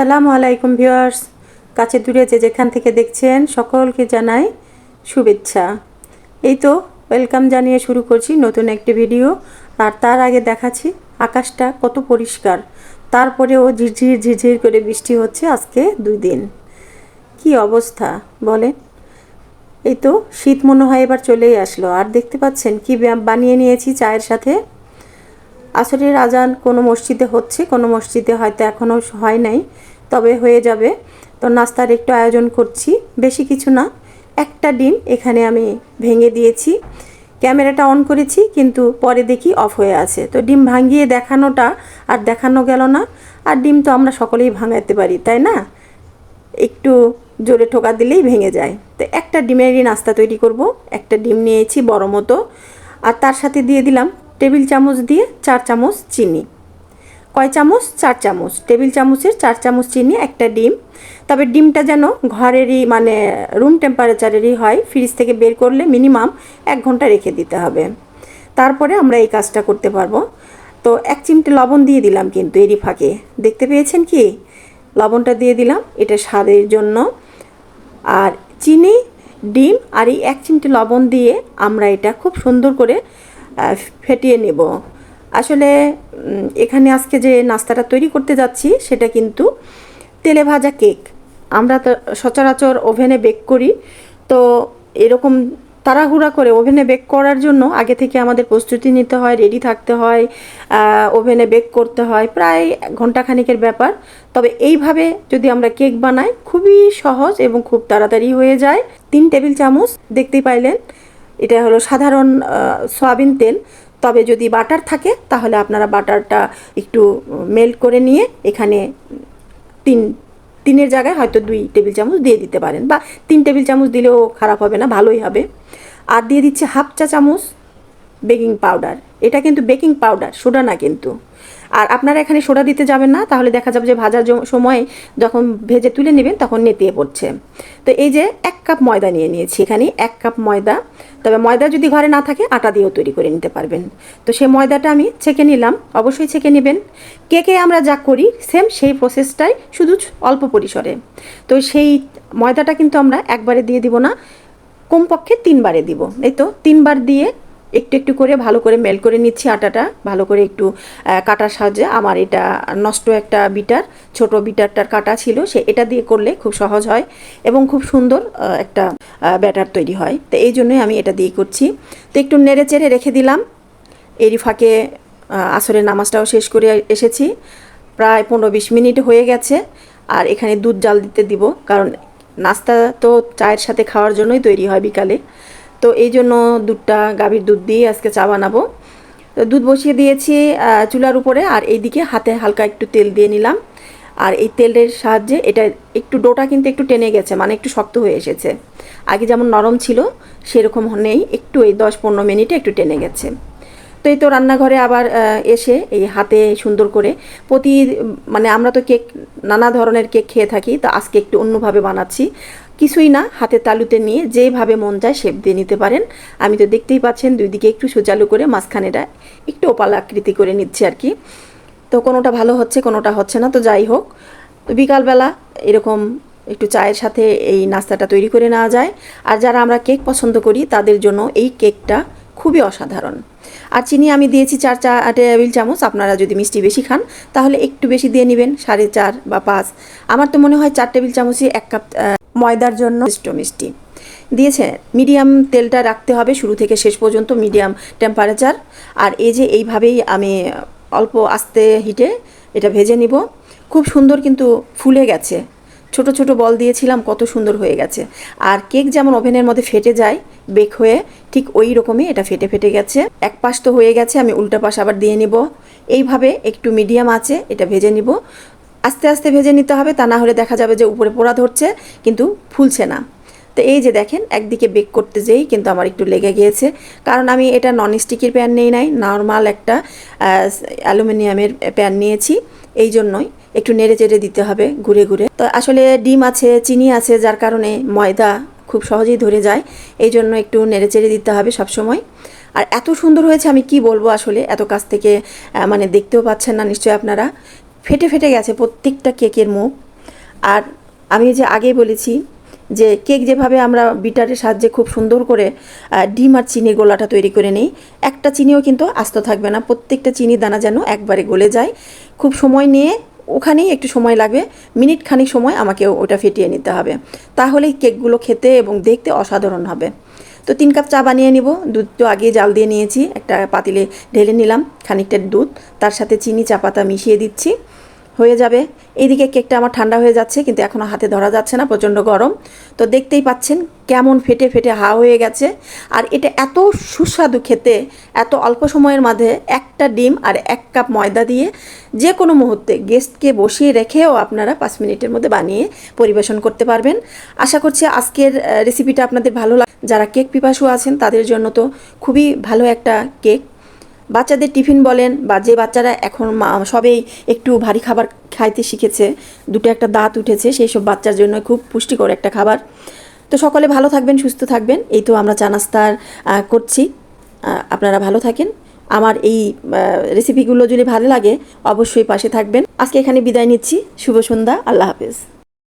আসসালামু আলাইকুম ভিউয়ার্স। কাছে দূরে যে যেখান থেকে দেখছেন সকলকে জানাই শুভেচ্ছা। এই তো ওয়েলকাম জানিয়ে শুরু করছি নতুন একটি ভিডিও। আর তার আগে দেখাচ্ছি আকাশটা কত পরিষ্কার। তারপরেও ঝিরঝির ঝিরঝির করে বৃষ্টি হচ্ছে আজকে দুই দিন। কি অবস্থা বলেন? এই তো শীত মনে হয় এবার চলেই আসলো। আর দেখতে পাচ্ছেন কি বানিয়ে নিয়েছি চায়ের সাথে। আসরের আজান কোনো মসজিদে হচ্ছে, কোনো মসজিদে হয়তো এখনও হয় নাই। তবে হয়ে যাবে। তো নাস্তার একটু আয়োজন করছি, বেশি কিছু না। একটা ডিম এখানে আমি ভেঙে দিয়েছি। ক্যামেরাটা অন করেছি, কিন্তু পরে দেখি অফ হয়ে আছে। তো ডিম ভাঙিয়ে দেখানোটা আর দেখানো গেল না। আর ডিম তো আমরা সকলেই ভাঙাতে পারি, তাই না? একটু জোরে ঠোকা দিলেই ভেঙে যায়। তো একটা ডিমেরই নাস্তা তৈরি করব। একটা ডিম নিয়েছি বড় মতো। আর তার সাথে দিয়ে দিলাম টেবিল চামচ দিয়ে চার চামচ চিনি। কয় চামচ? চার চামচ। টেবিল চামচের চার চামচ চিনি, একটা ডিম। তবে ডিমটা যেন ঘরেরই মানে রুম টেম্পারেচারেরই হয় ফ্রিজ থেকে বের করলে মিনিমাম এক ঘণ্টা রেখে দিতে হবে। তারপরে আমরা এই কাজটা করতে পারব। তো এক চিমটে লবণ দিয়ে দিলাম কিন্তু এরই ফাঁকে। দেখতে পেয়েছেন কি? লবণটা দিয়ে দিলাম, এটা স্বাদের জন্য। আর চিনি, ডিম আর এই এক চিমটে লবণ দিয়ে আমরা এটা খুব সুন্দর করে ফেটিয়ে নেব। আসলে এখানে আজকে যে নাস্তাটা তৈরি করতে যাচ্ছি, সেটা কিন্তু তেলে ভাজা কেক। আমরা তো সচরাচর ওভেনে বেক করি। তো এরকম তাড়াহুড়া করে ওভেনে বেক করার জন্য আগে থেকে আমাদের প্রস্তুতি নিতে হয়, রেডি থাকতে হয় ওভেনে বেক করতে হয়, প্রায় ঘন্টাখানিকের ব্যাপার। তবে এইভাবে যদি আমরা কেক বানাই, খুবই সহজ এবং খুব তাড়াতাড়ি হয়ে যায়। তিন টেবিল চামচ, দেখতেই পাইলেন, এটা হলো সাধারণ সয়াবিন তেল। তবে যদি বাটার থাকে, তাহলে আপনারা বাটারটা একটু মেল্ট করে নিয়ে এখানে তিন, তিনের জায়গায় হয়তো দুই টেবিল চামচ দিয়ে দিতে পারেন বা তিন টেবিল চামচ দিলেও খারাপ হবে না, ভালোই হবে। আর দিয়ে দিচ্ছে হাফ চা চামচ বেকিং পাউডার। এটা কিন্তু বেকিং পাউডার, সোডা না কিন্তু। আর আপনারা এখানে সোডা দিতে যাবেন না, তাহলে দেখা যাবে যে ভাজার সময় যখন ভেজে তুলে নেবেন তখন নেতিয়ে পড়ছে। তো এই যে এক কাপ ময়দা নিয়ে নিয়েছি এখানে, এক কাপ ময়দা। তবে ময়দা যদি ঘরে না থাকে, আটা দিয়েও তৈরি করে নিতে পারবেন। তো সেই ময়দাটা আমি ছেঁকে নিলাম, অবশ্যই ছেঁকে নেবেন। কেকে আমরা যা করি সেম সেই প্রসেসটাই শুধু অল্প পরিসরে। তো সেই ময়দাটা কিন্তু আমরা একবারে দিয়ে দিব না, কমপক্ষে তিনবারে দিব। এই তো, তিনবার দিয়ে একটু একটু করে ভালো করে মেল করে নিচ্ছি আটাটা, ভালো করে একটু কাটার সাহায্যে। আমার এটা নষ্ট একটা বিটার, ছোট বিটারটার কাটা ছিল, সে এটা দিয়ে করলে খুব সহজ হয় এবং খুব সুন্দর একটা ব্যাটার তৈরি হয়। তো এই জন্যই আমি এটা দিয়ে করছি। তো একটু নেড়ে চেড়ে রেখে দিলাম। এরই ফাঁকে আসরের নামাজটাও শেষ করে এসেছি। প্রায় পনেরো বিশ মিনিট হয়ে গেছে। আর এখানে দুধ জাল দিতে দিব, কারণ নাস্তা তো চায়ের সাথে খাওয়ার জন্যই তৈরি হয় বিকালে। তো এই জন্য দুধটা, গাভীর দুধ দিয়ে আজকে চা বানাবো। তো দুধ বসিয়ে দিয়েছি চুলার উপরে, আর এইদিকে হাতে হালকা একটু তেল দিয়ে নিলাম। আর এই তেলের সাহায্যে এটা একটু ডোটা কিন্তু একটু টেনে গেছে মানে একটু শক্ত হয়ে এসেছে। আগে যেমন নরম ছিল, সেরকম নেই, একটু এই দশ পনেরো মিনিটে একটু টেনে গেছে। তো এই তো রান্নাঘরে আবার এসে এই হাতে সুন্দর করে প্রতি মানে আমরা তো কেক, নানা ধরনের কেক খেয়ে থাকি, তো আজকে একটু অন্যভাবে বানাচ্ছি। কিছুই না, হাতে তালুতে নিয়ে যেভাবে মন যায় শেপ দিয়ে নিতে পারেন। আমি তো দেখতেই পাচ্ছেন দুই দিকে একটু সোজালু করে মাঝখানেটা একটু ওপাল আকৃতি করে নিচ্ছে আর কি। তো কোনোটা ভালো হচ্ছে, কোনোটা হচ্ছে না, তো যাই হোক। তো বিকালবেলা এরকম একটু চায়ের সাথে এই নাস্তাটা তৈরি করে নেওয়া যায়। আর যারা আমরা কেক পছন্দ করি, তাদের জন্য এই কেকটা খুবই অসাধারণ। আর চিনি আমি দিয়েছি চার চা টেবিল চামচ। আপনারা যদি মিষ্টি বেশি খান, তাহলে একটু বেশি দিয়ে নেবেন, সাড়ে চার বা পাঁচ। আমার তো মনে হয় চার টেবিল চামচই এক কাপ ময়দার জন্য মিষ্টি। দিয়েছে, মিডিয়াম তেলটা রাখতে হবে শুরু থেকে শেষ পর্যন্ত, মিডিয়াম টেম্পারেচার আর এই যে এইভাবেই আমি অল্প আস্তে হিটে এটা ভেজে নিব। খুব সুন্দর কিন্তু ফুলে গেছে। ছোট ছোট বল দিয়েছিলাম, কত সুন্দর হয়ে গেছে। আর কেক যেমন ওভেনের মধ্যে ফেটে যায়, বেক হয়ে, ঠিক ওই রকমই এটা ফেটে ফেটে গেছে। এক পাশ তো হয়ে গেছে, আমি উল্টা পাশ আবার দিয়ে নিব। এইভাবে একটু মিডিয়াম আছে, এটা ভেজে নিব। আস্তে আস্তে ভেজে নিতে হবে, তা না হলে দেখা যাবে যে উপরে পোড়া ধরছে, কিন্তু ফুলছে না। তো এই যে দেখেন, একদিকে বেক করতে যেই কিন্তু আমার একটু লেগে গিয়েছে। কারণ আমি এটা নন স্টিকের প্যান নেই নাই নর্মাল একটা অ্যালুমিনিয়ামের প্যান নিয়েছি, এই জন্যই। একটু নেড়ে চেড়ে দিতে হবে, ঘুরে ঘুরে। তো আসলে ডিম আছে, চিনি আছে, যার কারণে ময়দা খুব সহজেই ধরে যায়, এই জন্য একটু নেড়ে চেড়ে দিতে হবে সবসময়। আর এত সুন্দর হয়েছে, আমি কি বলব আসলে, এত কাছ থেকে মানে দেখতেও পাচ্ছেন না নিশ্চয়ই আপনারা। ফেটে ফেটে গেছে প্রত্যেকটা কেকের মুখ। আর আমি যে আগেই বলেছি যে কেক যেভাবে আমরা বিটারের সাহায্যে খুব সুন্দর করে ডিম আর চিনির গোলাটা তৈরি করে নিই, একটা চিনিও কিন্তু আস্ত থাকবে না। প্রত্যেকটা চিনি দানা যেন একবারে গলে যায়। খুব সময় নিয়ে ওখানেই একটু সময় লাগবে, মিনিট খানিক সময় আমাকে ওটা ফেটিয়ে নিতে হবে। তাহলেই কেকগুলো খেতে এবং দেখতে অসাধারণ হবে। তো তিন কাপ চা বানিয়ে নিব, দুধ তো আগে জাল দিয়ে নিয়েছি, একটা পাতিলে ঢেলে নিলাম খানিকটা দুধ, তার সাথে চিনি চা পাতা মিশিয়ে দিচ্ছি। হয়ে যাবে। এইদিকে কেকটা আমার ঠান্ডা হয়ে যাচ্ছে, কিন্তু এখনও হাতে ধরা যাচ্ছে না, প্রচণ্ড গরম। তো দেখতেই পাচ্ছেন কেমন ফেটে ফেটে হা হয়ে গেছে। আর এটা এত সুস্বাদু খেতে, এত অল্প সময়ের মাঝে একটা ডিম আর এক কাপ ময়দা দিয়ে যে কোনো মুহূর্তে গেস্টকে বসিয়ে রেখেও আপনারা পাঁচ মিনিটের মধ্যে বানিয়ে পরিবেশন করতে পারবেন। আশা করছি আজকের রেসিপিটা আপনাদের ভালো লাগ, যারা কেক পিপাসু আছেন তাদের জন্য তো খুবই ভালো একটা কেক। বাচ্চাদের টিফিন বলেন বা যে বাচ্চারা এখন সবেই একটু ভারী খাবার খাইতে শিখেছে, দুটো একটা দাঁত উঠেছে, সেই সব বাচ্চার জন্য খুব পুষ্টিকর একটা খাবার। তো সকলে ভালো থাকবেন, সুস্থ থাকবেন। এই তো আমরা চা নাস্তার করছি। আপনারা ভালো থাকেন। আমার এই রেসিপিগুলো যদি ভালো লাগে, অবশ্যই পাশে থাকবেন। আজকে এখানে বিদায় নিচ্ছি। শুভ সন্ধ্যা। আল্লাহ হাফেজ।